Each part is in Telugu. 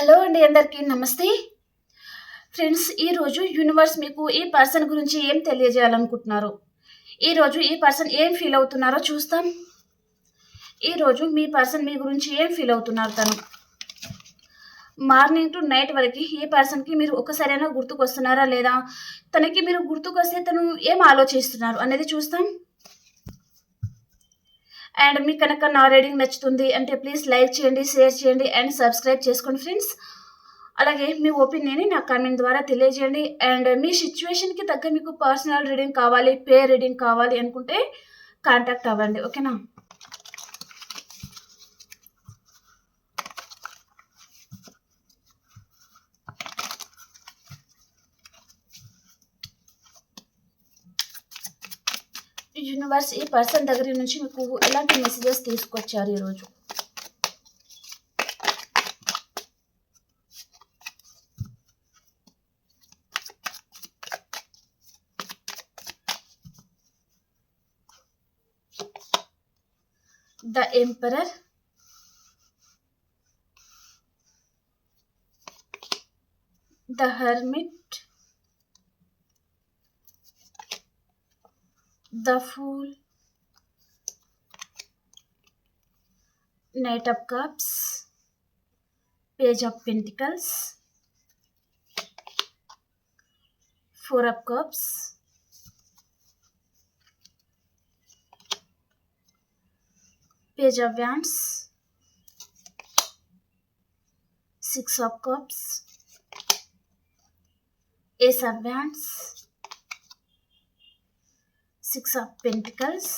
హలో అండి అందరికీ నమస్తే. ఫ్రెండ్స్ ఈరోజు యూనివర్స్ మీకు ఈ పర్సన్ గురించి ఏం తెలియజేయాలనుకుంటున్నారు? ఈరోజు ఈ పర్సన్ ఏం ఫీల్ అవుతున్నారో చూస్తాం. ఈరోజు మీ పర్సన్ మీ గురించి ఏం ఫీల్ అవుతున్నారు తను? మార్నింగ్ టు నైట్ వరకు ఈ పర్సన్కి మీరు ఒకసారైనా గుర్తుకొస్తున్నారా లేదా? తనకి మీరు గుర్తుకొస్తే తను ఏం ఆలోచిస్తున్నారు అనేది చూస్తాం. అండ్ మీకు కనుక నా రీడింగ్ నచ్చుతుంది అంటే ప్లీజ్ లైక్ చేయండి షేర్ చేయండి అండ్ సబ్స్క్రైబ్ చేసుకోండి ఫ్రెండ్స్. అలాగే మీ ఒపీనియన్ని నా కామెంట్ ద్వారా తెలియజేయండి. అండ్ మీ సిచ్యువేషన్కి తగ్గ మీకు పర్సనల్ రీడింగ్ కావాలి పే రీడింగ్ కావాలి అనుకుంటే కాంటాక్ట్ అవ్వండి. ఓకేనా? యూనివర్స్ ఈ పర్సన్ దగ్గర నుంచి మీకు ఎలాంటి మెసేజెస్ తీసుకొచ్చారు ఈరోజు the emperor the hermit the fool knight of cups page of pentacles four of cups page of wands six of cups ace of wands six of pentacles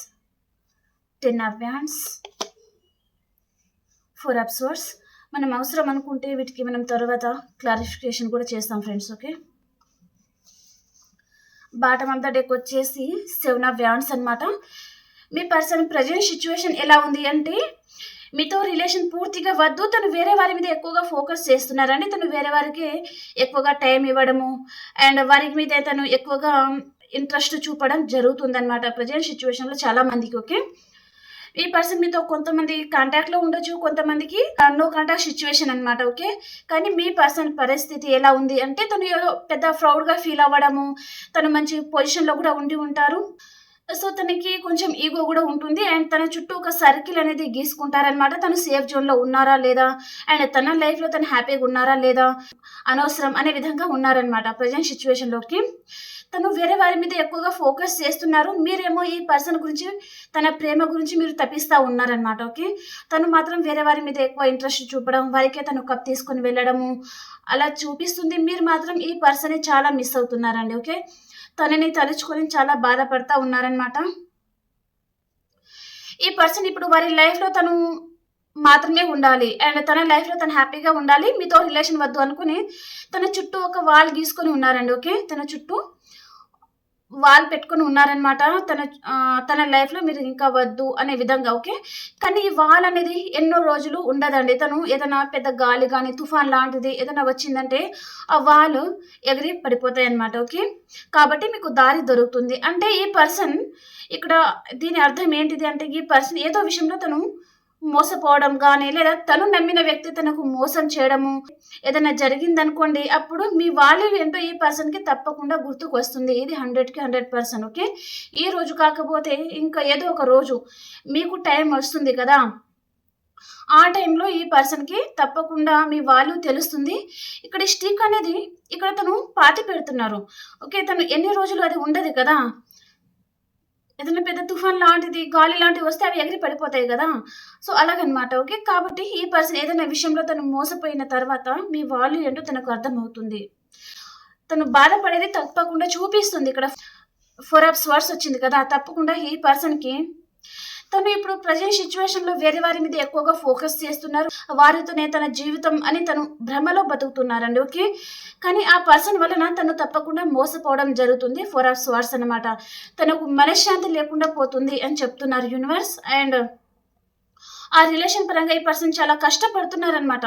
ten of wands four of swords. మనం అవసరం అనుకుంటే వీటికి మనం తర్వాత క్లారిఫికేషన్ కూడా చేస్తాం friends okay? Bottom of the deck వచ్చేసి సెవెన్ ఆఫ్ వ్యాండ్స్ అనమాట మీ పర్సన్ ప్రజెంట్ సిచ్యువేషన్ ఎలా ఉంది అంటే మీతో రిలేషన్ పూర్తిగా వద్దు తను వేరే వారి మీద ఎక్కువగా ఫోకస్ చేస్తున్నారండి. తను వేరే వారికి ఎక్కువగా టైం ఇవ్వడము అండ్ వారి మీద తను ఎక్కువగా ఇంట్రెస్ట్ చూపడం జరుగుతుందన్నమాట ప్రజెంట్ సిచ్యువేషన్లో చాలా మందికి ఓకే? ఈ పర్సన్ మీతో కొంతమంది కాంటాక్ట్లో ఉండొచ్చు కొంతమందికి నో కాంటాక్ట్ సిచ్యువేషన్ అనమాట ఓకే? కానీ మీ పర్సన్ పరిస్థితి ఎలా ఉంది? అంటే తను పెద్ద ప్రౌడ్గా ఫీల్ అవ్వడము తను మంచి పొజిషన్లో కూడా ఉండి ఉంటారు. సో తనకి కొంచెం ఈగో కూడా ఉంటుంది అండ్ తన చుట్టూ ఒక సర్కిల్ అనేది గీసుకుంటారనమాట తను సేఫ్ జోన్లో ఉన్నారా లేదా? అండ్ తన లైఫ్లో తను హ్యాపీగా ఉన్నారా లేదా? అనవసరం అనే విధంగా ఉన్నారనమాట ప్రజెంట్ సిచ్యువేషన్లోకి తను వేరే వారి మీద ఎక్కువగా ఫోకస్ చేస్తున్నారు. మీరేమో ఈ పర్సన్ గురించి తన ప్రేమ గురించి మీరు తప్పిస్తూ ఉన్నారనమాట ఓకే తను మాత్రం వేరే వారి మీద ఎక్కువ ఇంట్రెస్ట్ చూపడం వారికే తను కప్ తీసుకొని వెళ్ళడము అలా చూపిస్తుంది. మీరు మాత్రం ఈ పర్సన్ చాలా మిస్ అవుతున్నారండి ఓకే తనని తలుచుకొని చాలా బాధపడతా ఉన్నారనమాట ఈ పర్సన్ ఇప్పుడు వారి లైఫ్లో తను మాత్రమే ఉండాలి. అండ్ తన లైఫ్లో తను హ్యాపీగా ఉండాలి. మీతో రిలేషన్ వద్దు అనుకుని తన చుట్టూ ఒక వాల్ గీసుకొని ఉన్నారండి ఓకే? తన చుట్టూ వాల్ పెట్టుకుని ఉన్నారనమాట తన తన లైఫ్లో మీరు ఇంకా వద్దు అనే విధంగా ఓకే? కానీ ఈ వాల్ అనేది ఎన్నో రోజులు ఉండదండి. తను ఏదైనా పెద్ద గాలి కానీ తుఫాన్ లాంటిది ఏదైనా వచ్చిందంటే ఆ వాల్ ఎగిరి పడిపోతాయి అనమాట ఓకే? కాబట్టి మీకు దారి దొరుకుతుంది. అంటే ఈ పర్సన్ ఇక్కడ దీని అర్థం ఏంటిది అంటే ఈ పర్సన్ ఏదో విషయంలో తను మోసపోవడం కానీ లేదా తను నమ్మిన వ్యక్తి తనకు మోసం చేయడము ఏదైనా జరిగిందనుకోండి అప్పుడు మీ వాల్యూ ఏంటో ఈ పర్సన్కి తప్పకుండా గుర్తుకు వస్తుంది ఇది హండ్రెడ్కి హండ్రెడ్ పర్సెంట్ ఓకే? ఈ రోజు కాకపోతే ఇంకా ఏదో ఒక రోజు మీకు టైం వస్తుంది కదా? ఆ టైంలో ఈ పర్సన్కి తప్పకుండా మీ వాల్యూ తెలుస్తుంది. ఇక్కడ స్టిక్ అనేది ఇక్కడ తను పాతి పెడుతున్నారు. ఓకే? తను ఎన్ని రోజులు అది ఉండదు కదా? ఏదైనా పెద్ద తుఫాన్ లాంటిది గాలి లాంటివి వస్తే అవి ఎగిరి పడిపోతాయి కదా. సో అలాగనమాట ఓకే? కాబట్టి ఈ పర్సన్ ఏదైనా విషయంలో తను మోసపోయిన తర్వాత మీ వాల్యూ ఏంటో తనకు అర్థమవుతుంది. తను బాధపడేది తప్పకుండా చూపిస్తుంది. ఇక్కడ ఫోర్ ఆఫ్ స్వర్స్ వచ్చింది కదా తప్పకుండా ఈ పర్సన్కి తను ఇప్పుడు ప్రజెంట్ సిచ్యువేషన్లో వేరే వారి మీద ఎక్కువగా ఫోకస్ చేస్తున్నారు. వారితోనే తన జీవితం అని తను భ్రమలో బతుకుతున్నారండి ఓకే? కానీ ఆ పర్సన్ వలన తను తప్పకుండా మోసపోవడం జరుగుతుంది ఫోర్ ఆఫ్ స్వార్స్ అనమాట తనకు మనశ్శాంతి లేకుండా పోతుంది అని చెప్తున్నారు యూనివర్స్ అండ్ ఆ రిలేషన్ పరంగా ఈ పర్సన్ చాలా కష్టపడుతున్నారనమాట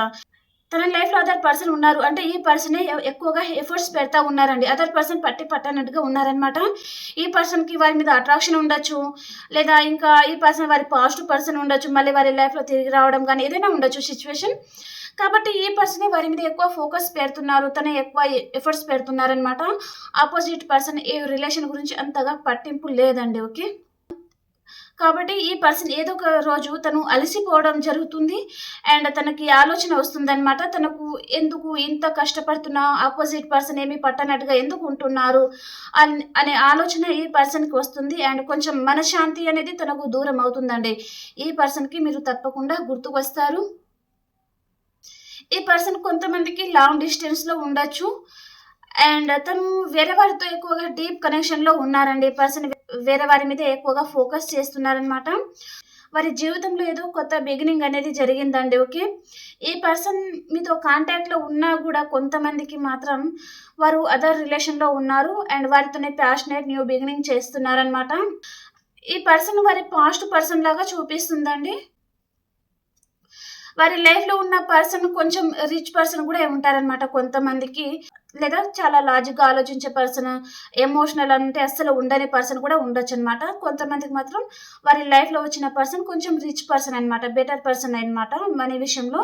తన లైఫ్లో అదర్ పర్సన్ ఉన్నారు. అంటే ఈ పర్సనే ఎక్కువగా ఎఫర్ట్స్ పెడతా ఉన్నారండి. అదర్ పర్సన్ పట్టి పట్టనట్టుగా ఉన్నారనమాట ఈ పర్సన్కి వారి మీద అట్రాక్షన్ ఉండొచ్చు. లేదా ఇంకా ఈ పర్సన్ వారి పాజిటివ్ పర్సన్ ఉండొచ్చు. మళ్ళీ వారి లైఫ్లో తిరిగి రావడం కానీ ఏదైనా ఉండొచ్చు సిచ్యువేషన్ కాబట్టి ఈ పర్సన్ వారి మీద ఎక్కువ ఫోకస్ పెడుతున్నారు. తన ఎక్కువ ఎఫర్ట్స్ పెడుతున్నారనమాట ఆపోజిట్ పర్సన్ ఈ రిలేషన్ గురించి అంతగా పట్టింపు లేదండి. ఓకే? కాబట్టి ఈ పర్సన్ ఏదో ఒక రోజు తను అలసిపోవడం జరుగుతుంది. అండ్ తనకి ఆలోచన వస్తుందన్నమాట. తనకు ఎందుకు ఇంత కష్టపడుతున్నా? ఆపోజిట్ పర్సన్ ఏమి పట్టనట్టుగా ఎందుకు ఉంటున్నారు? అన్- అనే ఆలోచన ఈ పర్సన్కి వస్తుంది. అండ్ కొంచెం మనశాంతి అనేది తనకు దూరం అవుతుందండి. ఈ పర్సన్కి మీరు తప్పకుండా గుర్తుకు వస్తారు ఈ పర్సన్ కొంతమందికి లాంగ్ డిస్టెన్స్లో ఉండొచ్చు. అండ్ తను వేరే వారితో ఎక్కువగా డీప్ కనెక్షన్లో ఉన్నారండి. ఈ పర్సన్ వేరే వారి మీద ఎక్కువగా ఫోకస్ చేస్తున్నారనమాట వారి జీవితంలో ఏదో కొత్త బిగినింగ్ అనేది జరిగిందండి ఓకే? ఈ పర్సన్ మీతో కాంటాక్ట్లో ఉన్నా కూడా కొంతమందికి మాత్రం వారు అదర్ రిలేషన్లో ఉన్నారు అండ్ వారితోనే ప్యాషనేట్ న్యూ బిగినింగ్ చేస్తున్నారనమాట ఈ పర్సన్ వారి పాస్ట్ పర్సన్ లాగా చూపిస్తుందండి. వారి లైఫ్లో ఉన్న పర్సన్ కొంచెం రిచ్ పర్సన్ కూడా ఉంటారనమాట కొంతమందికి. లేదా చాలా లాజిక్గా ఆలోచించే పర్సన్ ఎమోషనల్ అంటే అస్సలు ఉండని పర్సన్ కూడా ఉండొచ్చు అనమాట కొంతమందికి మాత్రం వారి లైఫ్లో వచ్చిన పర్సన్ కొంచెం రిచ్ పర్సన్ అనమాట బెటర్ పర్సన్ అనమాట మనీ విషయంలో.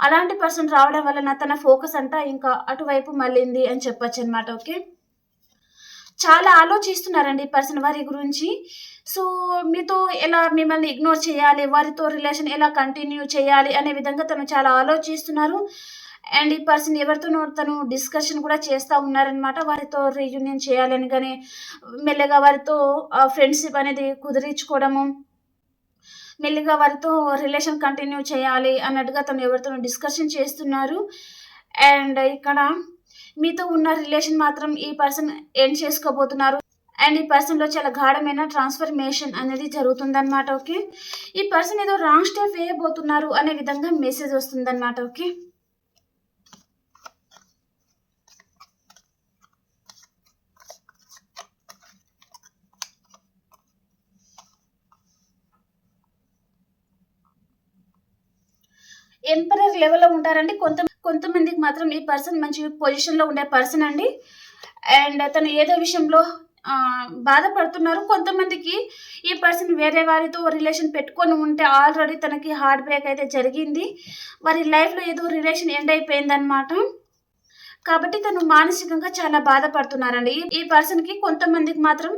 అలాంటి పర్సన్ రావడం వలన తన ఫోకస్ అంతా ఇంకా అటువైపు మళ్ళింది అని చెప్పొచ్చు అనమాట ఓకే? చాలా ఆలోచిస్తున్నారండి ఈ పర్సన్ వారి గురించి. సో మీతో ఎలా మిమ్మల్ని ఇగ్నోర్ చేయాలి వారితో రిలేషన్ ఎలా కంటిన్యూ చేయాలి అనే విధంగా తను చాలా ఆలోచిస్తున్నారు. అండ్ ఈ పర్సన్ ఎవరితోనో తను డిస్కషన్ కూడా చేస్తూ ఉన్నారనమాట వారితో రీయూనియన్ చేయాలని కానీ మెల్లగా వారితో ఫ్రెండ్షిప్ అనేది కుదిరించుకోవడము మెల్లిగా వారితో రిలేషన్ కంటిన్యూ చేయాలి అన్నట్టుగా తను ఎవరితోనో డిస్కషన్ చేస్తున్నారు. అండ్ ఇక్కడ మీతో ఉన్న రిలేషన్ మాత్రం ఈ పర్సన్ ఎండ్ చేసుకోబోతున్నారు. అండ్ ఈ పర్సన్లో చాలా గాఢమైన ట్రాన్స్ఫర్మేషన్ అనేది జరుగుతుందన్నమాట ఓకే? ఈ పర్సన్ ఏదో రాంగ్ స్టెప్ వేయబోతున్నారు అనే విధంగా మెసేజ్ వస్తుందన్నమాట ఓకే? ఎంపరర్ లెవెల్లో ఉంటారండి కొంత కొంతమందికి మాత్రం ఈ పర్సన్ మంచి పొజిషన్లో ఉండే పర్సన్ అండి. అండ్ తను ఏదో విషయంలో బాధపడుతున్నారు. కొంతమందికి ఈ పర్సన్ వేరే వారితో రిలేషన్ పెట్టుకొని ఉంటే ఆల్రెడీ తనకి హార్ట్ బ్రేక్ అయితే జరిగింది. వారి లైఫ్లో ఏదో రిలేషన్ ఎండ్ అయిపోయిందనమాట కాబట్టి తను మానసికంగా చాలా బాధపడుతున్నారండి. ఈ- ఈ పర్సన్కి కొంతమందికి మాత్రం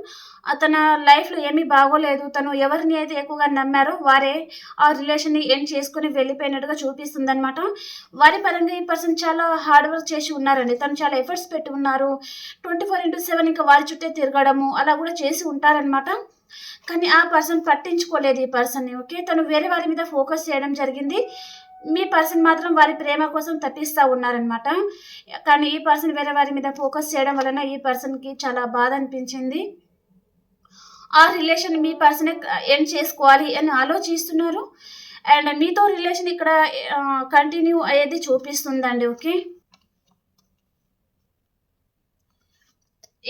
తన లైఫ్లో ఏమీ బాగోలేదు. తను ఎవరిని అయితే ఎక్కువగా నమ్మారో వారే ఆ రిలేషన్ని ఎండ్ చేసుకుని వెళ్ళిపోయినట్టుగా చూపిస్తుంది అనమాట వారి పరంగా ఈ పర్సన్ చాలా హార్డ్ వర్క్ చేసి ఉన్నారండి. తను చాలా ఎఫర్ట్స్ పెట్టి ఉన్నారు. ట్వంటీ ఫోర్ ఇంటూ సెవెన్ ఇంకా వారి చుట్టే తిరగడము అలా కూడా చేసి ఉంటారనమాట కానీ ఆ పర్సన్ పట్టించుకోలేదు ఈ పర్సన్ని ఓకే తను వేరే వారి మీద ఫోకస్ చేయడం జరిగింది. మీ పర్సన్ మాత్రం వారి ప్రేమ కోసం తప్పిస్తూ ఉన్నారనమాట కానీ ఈ పర్సన్ వేరే వారి మీద ఫోకస్ చేయడం వలన ఈ పర్సన్కి చాలా బాధ అనిపించింది. ఆ రిలేషన్ మీ పర్సనే ఎండ్ చేసుకోవాలి అని ఆలోచిస్తున్నారు? అండ్ మీతో రిలేషన్ ఇక్కడ కంటిన్యూ అయ్యేది చూపిస్తుందండి ఓకే?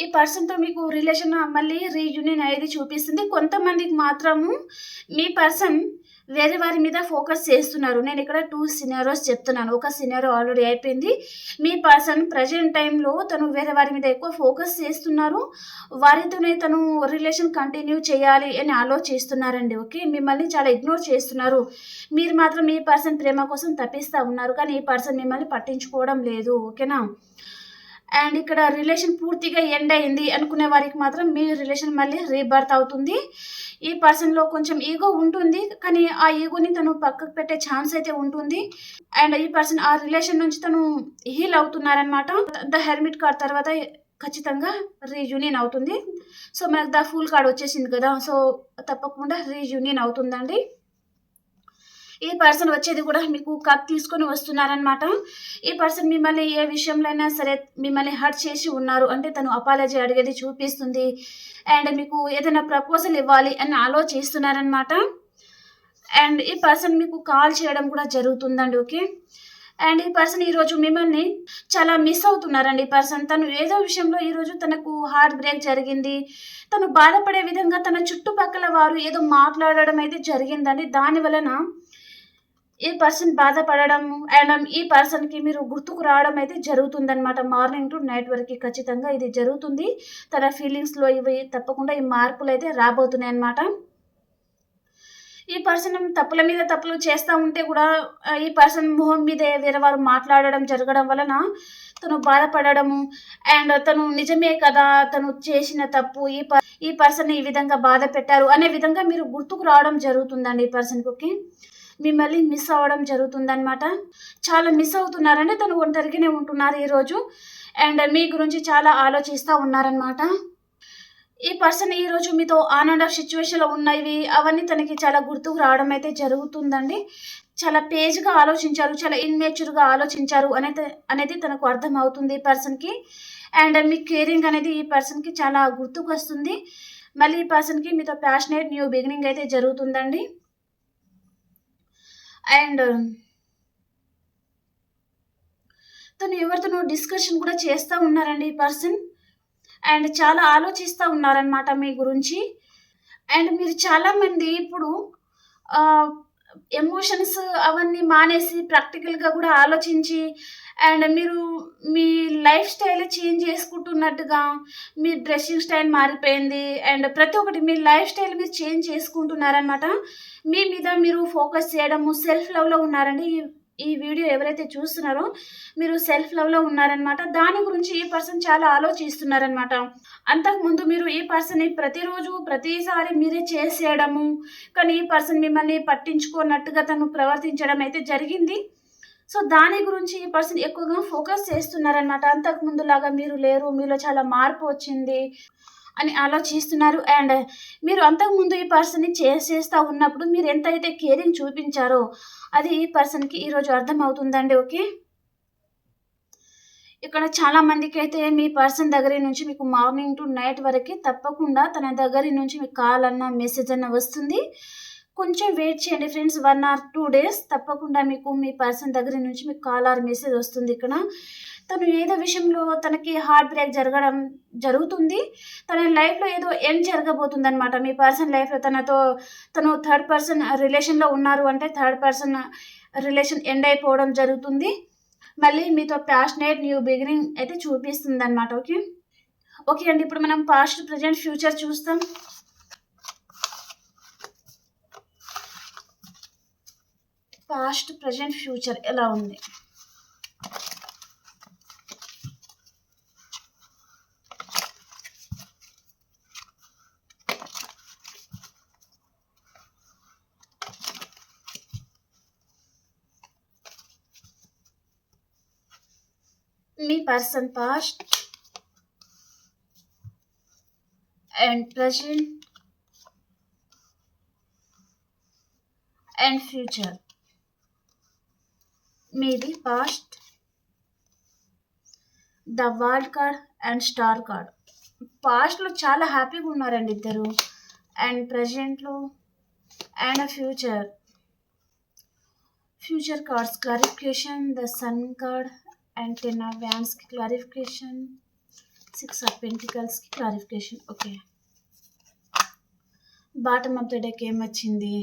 ఈ పర్సన్తో మీకు రిలేషన్ మళ్ళీ రీయూనియన్ అయ్యేది చూపిస్తుంది. కొంతమందికి మాత్రము మీ పర్సన్ వేరే వారి మీద ఫోకస్ చేస్తున్నారు. నేను ఇక్కడ టూ సినారోస్ చెప్తున్నాను. ఒక సినారో ఆల్రెడీ అయిపోయింది. మీ పర్సన్ ప్రజెంట్ టైంలో తను వేరే వారి మీద ఎక్కువ ఫోకస్ చేస్తున్నారు. వారితోనే తను రిలేషన్ కంటిన్యూ చేయాలి అని ఆలోచిస్తున్నారండి. ఓకే మిమ్మల్ని చాలా ఇగ్నోర్ చేస్తున్నారు. మీరు మాత్రం ఈ పర్సన్ ప్రేమ కోసం తప్పిస్తూ ఉన్నారు. కానీ ఈ పర్సన్ మిమ్మల్ని పట్టించుకోవడం లేదు. ఓకేనా అండ్ ఇక్కడ రిలేషన్ పూర్తిగా ఎండ్ అయింది అనుకునే వారికి మాత్రం మీ రిలేషన్ మళ్ళీ రీబర్త్ అవుతుంది. ఈ పర్సన్లో కొంచెం ఈగో ఉంటుంది కానీ ఆ ఈగోని తను పక్కకు పెట్టే ఛాన్స్ అయితే ఉంటుంది. అండ్ ఈ పర్సన్ ఆ రిలేషన్ నుంచి తను హీల్ అవుతున్నారనమాట ద హెల్మెట్ కార్డ్ తర్వాత ఖచ్చితంగా రీయూనియన్ అవుతుంది. సో మనకు ద ఫుల్ కార్డ్ వచ్చేసింది కదా సో తప్పకుండా రీయూనియన్ అవుతుందండి. ఈ పర్సన్ వచ్చేది కూడా మీకు కప్ తీసుకొని వస్తున్నారనమాట ఈ పర్సన్ మిమ్మల్ని ఏ విషయంలో అయినా సరే మిమ్మల్ని హర్ట్ చేసి ఉన్నారు. అంటే తను అపాలజీ అడిగేది చూపిస్తుంది. అండ్ మీకు ఏదైనా ప్రపోజల్ ఇవ్వాలి అని ఆలోచిస్తున్నారనమాట అండ్ ఈ పర్సన్ మీకు కాల్ చేయడం కూడా జరుగుతుందండి ఓకే? అండ్ ఈ పర్సన్ ఈరోజు మిమ్మల్ని చాలా మిస్ అవుతున్నారండి. ఈ పర్సన్ తను ఏదో విషయంలో ఈరోజు తనకు హార్ట్ బ్రేక్ జరిగింది. తను బాధపడే విధంగా తన చుట్టుపక్కల వారు ఏదో మాట్లాడడం అయితే జరిగిందండి. దాని వలన ఈ పర్సన్ బాధపడడం అండ్ ఈ పర్సన్కి మీరు గుర్తుకు రావడం అయితే జరుగుతుందన్నమాట. మార్నింగ్ టు నైట్ వరకు ఖచ్చితంగా ఇది జరుగుతుంది. తన ఫీలింగ్స్లో ఇవి తప్పకుండా ఈ మార్పులు అయితే రాబోతున్నాయి అన్నమాట. ఈ పర్సన్ తప్పుల మీద తప్పులు చేస్తూ ఉంటే కూడా ఈ పర్సన్ మొహం మీదే వేరే వారు మాట్లాడడం జరగడం వలన తను బాధపడడము అండ్ తను నిజమే కదా తను చేసిన తప్పు ఈ ప ఈ పర్సన్ ఈ విధంగా బాధ పెట్టారు అనే విధంగా మీరు గుర్తుకు రావడం జరుగుతుందండి ఈ పర్సన్కి ఓకే? మిమ్మల్ని మిస్ అవ్వడం జరుగుతుందనమాట చాలా మిస్ అవుతున్నారండి తను ఒంటరిగానే ఉంటున్నారు ఈరోజు. అండ్ మీ గురించి చాలా ఆలోచిస్తూ ఉన్నారనమాట ఈ పర్సన్ ఈరోజు మీతో ఆన్ అండ్ ఆఫ్ సిచ్యువేషన్లో ఉన్నవి అవన్నీ తనకి చాలా గుర్తుకు రావడం అయితే జరుగుతుందండి. చాలా పేజ్గా ఆలోచించారు చాలా ఇన్మేచ్యూర్గా ఆలోచించారు అనేది అనేది తనకు అర్థం అవుతుంది ఈ పర్సన్కి. అండ్ మీ కేరింగ్ అనేది ఈ పర్సన్కి చాలా గుర్తుకు వస్తుంది మళ్ళీ ఈ పర్సన్కి మీతో ప్యాషనేట్ న్యూ బిగినింగ్ అయితే జరుగుతుందండి. అండ్ తను ఎవరితోనో డిస్కషన్ కూడా చేస్తూ ఉన్నారండి ఈ పర్సన్ అండ్ చాలా ఆలోచిస్తూ ఉన్నారనమాట మీ గురించి. అండ్ మీరు చాలామంది ఇప్పుడు ఎమోషన్స్ అవన్నీ మానేసి ప్రాక్టికల్గా కూడా ఆలోచించి అండ్ మీరు మీ లైఫ్ స్టైల్ చేంజ్ చేసుకుంటున్నట్టుగా మీ డ్రెస్సింగ్ స్టైల్ మారిపోయింది అండ్ ప్రతి ఒక్కటి మీ లైఫ్ స్టైల్ మీరు చేంజ్ చేసుకుంటున్నారనమాట మీ మీద మీరు ఫోకస్ చేయడము సెల్ఫ్ లవ్లో ఉన్నారండి ఈ ఈ వీడియో ఎవరైతే చూస్తున్నారో మీరు సెల్ఫ్ లవ్లో ఉన్నారనమాట దాని గురించి ఈ పర్సన్ చాలా ఆలోచిస్తున్నారనమాట అంతకుముందు మీరు ఈ పర్సన్ని ప్రతిరోజు ప్రతిసారి మీరే చేసేయడము కానీ ఈ పర్సన్ మిమ్మల్ని పట్టించుకోనట్టుగా తను ప్రవర్తించడం అయితే జరిగింది. సో దాని గురించి ఈ పర్సన్ ఎక్కువగా ఫోకస్ చేస్తున్నారనమాట అంతకుముందు లాగా మీరు లేరు మీలో చాలా మార్పు వచ్చింది అని ఆలోచిస్తున్నారు. అండ్ మీరు అంతకుముందు ఈ పర్సన్ని చేసేస్తూ ఉన్నప్పుడు మీరు ఎంతైతే కేరింగ్ చూపించారో అది ఈ పర్సన్కి ఈరోజు అర్థం అవుతుందండి ఓకే? ఇక్కడ చాలా మందికి అయితే మీ పర్సన్ దగ్గర నుంచి మీకు మార్నింగ్ టు నైట్ వరకు తప్పకుండా తన దగ్గర నుంచి మీకు కాల్ అన్న మెసేజ్ అన్న వస్తుంది. కొంచెం వెయిట్ చేయండి friends one or two days తప్పకుండా మీకు మీ పర్సన్ దగ్గర నుంచి మీకు కాల్ ఆర్ మెసేజ్ వస్తుంది ఇక్కడ. తను ఏదో విషయంలో తనకి హార్ట్ బ్రేక్ జరగడం జరుగుతుంది. తన లైఫ్లో ఏదో ఎండ్ జరగబోతుంది అనమాట మీ పర్సన్ లైఫ్లో తనతో తను థర్డ్ పర్సన్ రిలేషన్లో ఉన్నారు అంటే థర్డ్ పర్సన్ రిలేషన్ ఎండ్ అయిపోవడం జరుగుతుంది. మళ్ళీ మీతో ప్యాషనేట్ న్యూ బిగినింగ్ అయితే చూపిస్తుంది అనమాట ఓకే ఓకే అండి ఇప్పుడు మనం పాస్ట్ ప్రజెంట్ ఫ్యూచర్ చూస్తాం. పాస్ట్ ప్రజెంట్ ఫ్యూచర్ ఎలా ఉంది? మీ person past and present and future. మీది past the world card and star card. పాస్ట్లో చాలా హ్యాపీగా ఉన్నారండి ఇద్దరు. And ప్రజెంట్లో and future future cards clarification the sun card and ten of వ్యాన్స్కి clarification six of పెంటికల్స్కి clarification okay bottom of the deck ఏమొచ్చింది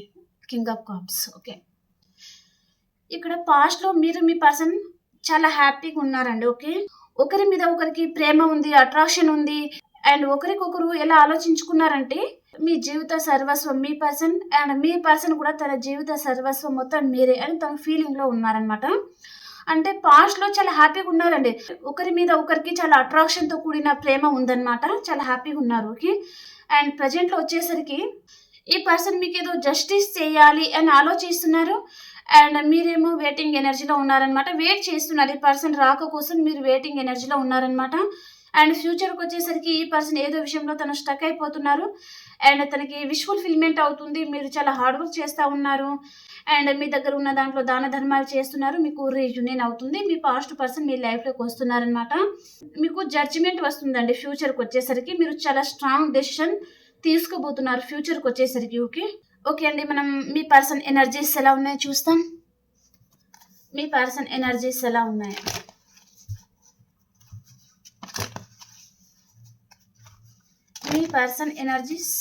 కింగ్ ఆఫ్ కాప్స్ ఓకే ఇక్కడ పాస్ట్లో మీరు మీ పర్సన్ చాలా హ్యాపీగా ఉన్నారండి ఓకే ఒకరి మీద ఒకరికి ప్రేమ ఉంది అట్రాక్షన్ ఉంది అండ్ ఒకరికొకరు ఎలా ఆలోచించుకున్నారంటే మీ జీవిత సర్వస్వం మీ పర్సన్ అండ్ మీ పర్సన్ కూడా తన జీవిత సర్వస్వం మొత్తం మీరే అని తన ఫీలింగ్లో ఉన్నారనమాట అంటే పాస్ట్లో చాలా హ్యాపీగా ఉన్నారండి. ఒకరి మీద ఒకరికి చాలా అట్రాక్షన్తో కూడిన ప్రేమ ఉందన్నమాట. చాలా హ్యాపీగా ఉన్నారు ఓకే అండ్ ప్రజెంట్లో వచ్చేసరికి ఈ పర్సన్ మీకు ఏదో జస్టిస్ చేయాలి అని ఆలోచిస్తున్నారు అండ్ మీరేమో వెయిటింగ్ ఎనర్జీలో ఉన్నారనమాట వెయిట్ చేస్తున్నారు. ఈ పర్సన్ రాక కోసం మీరు వెయిటింగ్ ఎనర్జీలో ఉన్నారనమాట అండ్ ఫ్యూచర్కి వచ్చేసరికి ఈ పర్సన్ ఏదో విషయంలో తను స్టక్ అయిపోతున్నారు. అండ్ తనకి విష్ఫుల్ ఫిల్మెంట్ అవుతుంది. మీరు చాలా హార్డ్ వర్క్ చేస్తూ ఉన్నారు. అండ్ మీ దగ్గర ఉన్న దాంట్లో దాన ధర్మాలు చేస్తున్నారు. మీకు రీయూనియన్ అవుతుంది. మీ పాస్ట్ పర్సన్ మీ లైఫ్లోకి వస్తున్నారనమాట మీకు జడ్జిమెంట్ వస్తుందండి ఫ్యూచర్కి వచ్చేసరికి. మీరు చాలా స్ట్రాంగ్ డెసిషన్ తీసుకోబోతున్నారు ఫ్యూచర్కి వచ్చేసరికి ఓకే ఓకే అండి మనం మీ పర్సన్ ఎనర్జీస్ ఎలా ఉన్నాయో చూస్తాం. మీ పర్సన్ ఎనర్జీస్ ఎలా ఉన్నాయి. మీ పర్సన్ ఎనర్జీస్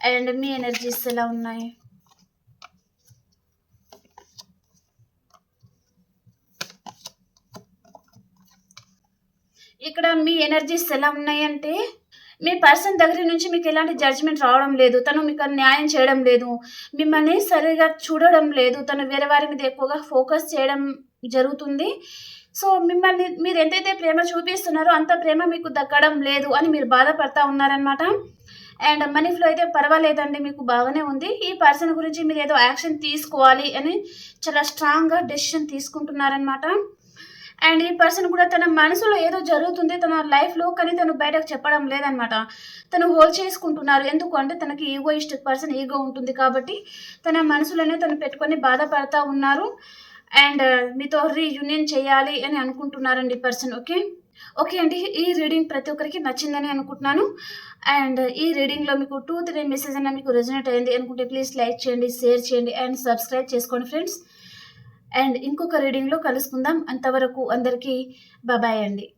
అండ్ మీ ఎనర్జీస్ ఎలా ఉన్నాయి. ఇక్కడ మీ ఎనర్జీస్ ఎలా ఉన్నాయంటే మీ పర్సన్ దగ్గర నుంచి మీకు ఎలాంటి జడ్జ్మెంట్ రావడం లేదు తను మీకు న్యాయం చేయడం లేదు మిమ్మల్ని సరిగా చూడడం లేదు తను వేరే వారి మీద ఎక్కువగా ఫోకస్ చేయడం జరుగుతుంది. సో మిమ్మల్ని మీరు ఎంతైతే ప్రేమ చూపిస్తున్నారో అంత ప్రేమ మీకు దక్కడం లేదు అని మీరు బాధపడతా ఉన్నారనమాట అండ్ మనీ ఫ్లో అయితే పర్వాలేదండి మీకు బాగానే ఉంది. ఈ పర్సన్ గురించి మీరు ఏదో యాక్షన్ తీసుకోవాలి అని చాలా స్ట్రాంగ్గా డెసిషన్ తీసుకుంటున్నారనమాట అండ్ ఈ పర్సన్ కూడా తన మనసులో ఏదో జరుగుతుంది తన లైఫ్లో కానీ తను బయటకు చెప్పడం లేదనమాట. తను హోల్డ్ చేసుకుంటున్నారు. ఎందుకు అంటే తనకి ఈగో ఇష్ట పర్సన్ ఈగో ఉంటుంది కాబట్టి తన మనసులోనే తను పెట్టుకొని బాధపడతా ఉన్నారు. అండ్ మీతో రీయూనియన్ చేయాలి అని అనుకుంటున్నారండి ఈ పర్సన్ ఓకే? ఓకే అండి ఈ రీడింగ్ ప్రతి ఒక్కరికి నచ్చిందని అనుకుంటున్నాను. అండ్ ఈ రీడింగ్లో మీకు టూ త్రీ మెసేజ్ అయినా మీకు రెజనేట్ అయింది అనుకుంటే ప్లీజ్ లైక్ చేయండి షేర్ చేయండి అండ్ సబ్స్క్రైబ్ చేసుకోండి ఫ్రెండ్స్ అండ్ ఇంకొక రీడింగ్లో కలుసుకుందాం. అంతవరకు అందరికీ బాబాయ్ అండి.